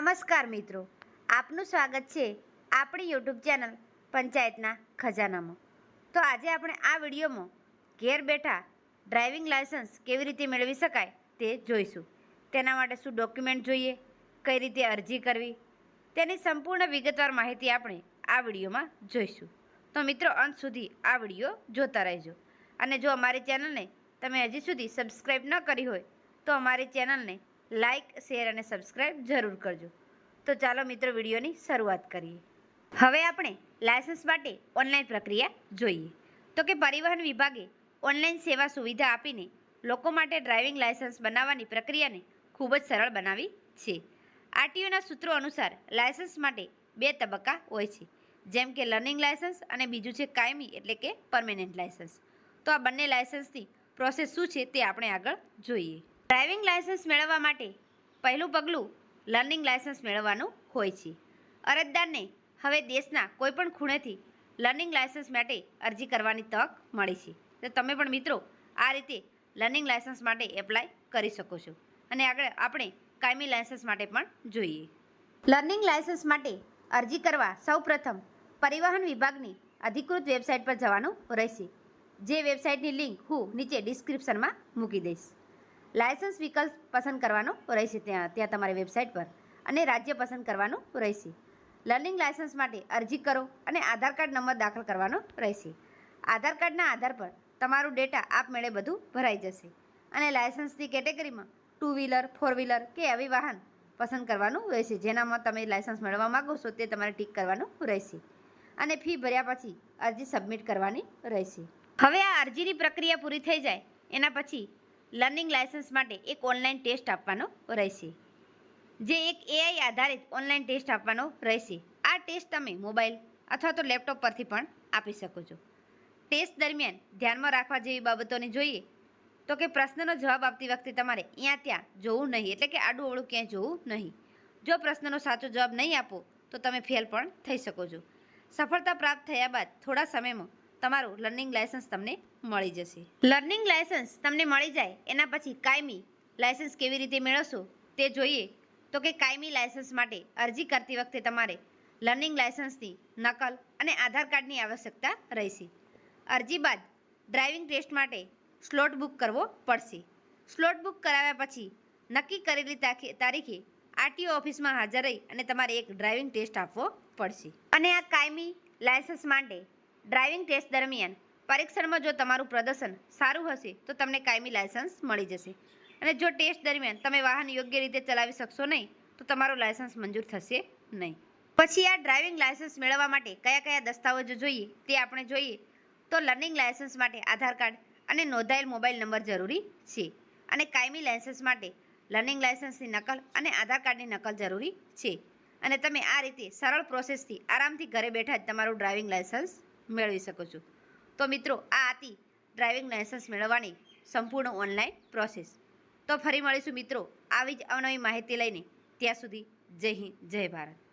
નમસ્કાર મિત્રો. આપનું સ્વાગત છે આપણી યુટ્યુબ ચેનલ પંચાયતના ખજાનામાં. તો આજે આપણે આ વિડીયોમાં ઘેર બેઠા ડ્રાઇવિંગ લાયસન્સ કેવી રીતે મેળવી શકાય તે જોઈશું. તેના માટે શું ડોક્યુમેન્ટ જોઈએ, કઈ રીતે અરજી કરવી, તેની સંપૂર્ણ વિગતવાર માહિતી આપણે આ વિડીયોમાં જોઈશું. તો મિત્રો, અંત સુધી આ વીડિયો જોતા રહેજો. અને જો અમારી ચેનલને તમે હજી સુધી સબસ્ક્રાઈબ ન કરી હોય, તો અમારી ચેનલને લાઇક શેર અને સબસ્ક્રાઈબ જરૂર કરજો. તો ચાલો મિત્રો, વિડીયોની શરૂઆત કરીએ. હવે આપણે લાયસન્સ માટે ઓનલાઈન પ્રક્રિયા જોઈએ. તો કે પરિવહન વિભાગે ઓનલાઈન સેવા સુવિધા આપીને લોકો માટે ડ્રાઇવિંગ લાયસન્સ બનાવવાની પ્રક્રિયાને ખૂબ જ સરળ બનાવી છે. આરટીઓના સૂત્રો અનુસાર લાયસન્સ માટે બે તબક્કા હોય છે. જેમ કે લર્નિંગ લાયસન્સ અને બીજું છે કાયમી, એટલે કે પરમેનન્ટ લાયસન્સ. તો આ બંને લાયસન્સની પ્રોસેસ શું છે તે આપણે આગળ જોઈએ. ડ્રાઇવિંગ લાયસન્સ મેળવવા માટે પહેલું પગલું લર્નિંગ લાયસન્સ મેળવવાનું હોય છે. અરજદારને હવે દેશના કોઈપણ ખૂણેથી લર્નિંગ લાયસન્સ માટે અરજી કરવાની તક મળી છે. તો તમે પણ મિત્રો આ રીતે લર્નિંગ લાયસન્સ માટે એપ્લાય કરી શકો છો. અને આગળ આપણે કાયમી લાયસન્સ માટે પણ જોઈએ. લર્નિંગ લાયસન્સ માટે અરજી કરવા સૌપ્રથમ પરિવહન વિભાગની અધિકૃત વેબસાઇટ પર જવાનું રહેશે. જે વેબસાઇટની લિંક હું નીચે ડિસ્ક્રિપ્શનમાં મૂકી દઈશ. લાયસન્સ વિકલ્પ પસંદ કરવાનો રહેશે ત્યાં ત્યાં તમારી વેબસાઇટ પર અને રાજ્ય પસંદ કરવાનું રહેશે. લર્નિંગ લાયસન્સ માટે અરજી કરો અને આધાર કાર્ડ નંબર દાખલ કરવાનો રહેશે. આધાર કાર્ડના આધાર પર તમારું ડેટા આપમેળે બધું ભરાઈ જશે અને લાયસન્સની કેટેગરીમાં ટુ વ્હીલર ફોર વ્હીલર કે આવી વાહન પસંદ કરવાનું રહેશે. જેનામાં તમે લાયસન્સ મેળવવા માગો છો તે તમારે ટીક કરવાનું રહેશે અને ફી ભર્યા પછી અરજી સબમિટ કરવાની રહેશે. હવે આ અરજીની પ્રક્રિયા પૂરી થઈ જાય એના પછી લર્નિંગ લાયસન્સ માટે એક ઓનલાઈન ટેસ્ટ આપવાનો રહેશે. જે એક એઆઈ આધારિત ઓનલાઈન ટેસ્ટ આપવાનો રહેશે. આ ટેસ્ટ તમે મોબાઈલ અથવા તો લેપટોપ પરથી પણ આપી શકો છો. ટેસ્ટ દરમિયાન ધ્યાનમાં રાખવા જેવી બાબતોને જોઈએ તો કે પ્રશ્નનો જવાબ આપતી વખતે તમારે અહીંયા ત્યાં જોવું નહીં, એટલે કે આડું અવળું ક્યાંય જોવું નહીં. જો પ્રશ્નનો સાચો જવાબ નહીં આપો, તો તમે ફેલ પણ થઈ શકો છો. સફળતા પ્રાપ્ત થયા બાદ થોડા સમયમાં તમારું લર્નિંગ લાયસન્સ તમને મળી જશે. લર્નિંગ લાયસન્સ તમને મળી જાય, એના પછી કાયમી લાયસન્સ કેવી રીતે મેળવશો તે જોઈએ. તો કે કાયમી લાયસન્સ માટે અરજી કરતી વખતે તમારે લર્નિંગ લાયસન્સની નકલ અને આધાર કાર્ડની આવશ્યકતા રહેશે. અરજી બાદ ડ્રાઇવિંગ ટેસ્ટ માટે સ્લોટ બુક કરવો પડશે. સ્લોટ બુક કરાવ્યા પછી નક્કી કરેલી તારીખે આરટીઓ ઓફિસમાં હાજર રહી અને તમારે એક ડ્રાઇવિંગ ટેસ્ટ આપવો પડશે. અને આ કાયમી લાયસન્સ માટે ડ્રાઇવિંગ ટેસ્ટ દરમિયાન પરીક્ષણમાં જો તમારું પ્રદર્શન સારું હશે, તો તમને કાયમી લાયસન્સ મળી જશે. અને જો ટેસ્ટ દરમિયાન તમે વાહન યોગ્ય રીતે ચલાવી શકશો નહીં, તો તમારું લાયસન્સ મંજૂર થશે નહીં. પછી આ ડ્રાઇવિંગ લાયસન્સ મેળવવા માટે કયા કયા દસ્તાવેજો જોઈએ તે આપણે જોઈએ. તો લર્નિંગ લાયસન્સ માટે આધાર કાર્ડ અને નોંધાયેલ મોબાઈલ નંબર જરૂરી છે. અને કાયમી લાયસન્સ માટે લર્નિંગ લાયસન્સની નકલ અને આધાર કાર્ડની નકલ જરૂરી છે. અને તમે આ રીતે સરળ પ્રોસેસથી આરામથી ઘરે બેઠા જ તમારું ડ્રાઇવિંગ લાયસન્સ મેળવી શકો છો. તો મિત્રો, આ હતી ડ્રાઇવિંગ લાયસન્સ મેળવવાની સંપૂર્ણ ઓનલાઈન પ્રોસેસ તો ફરી મળીશું મિત્રો, આવી જ અવનવી માહિતી લઈને. ત્યાં સુધી જય હિન્દ, જય ભારત.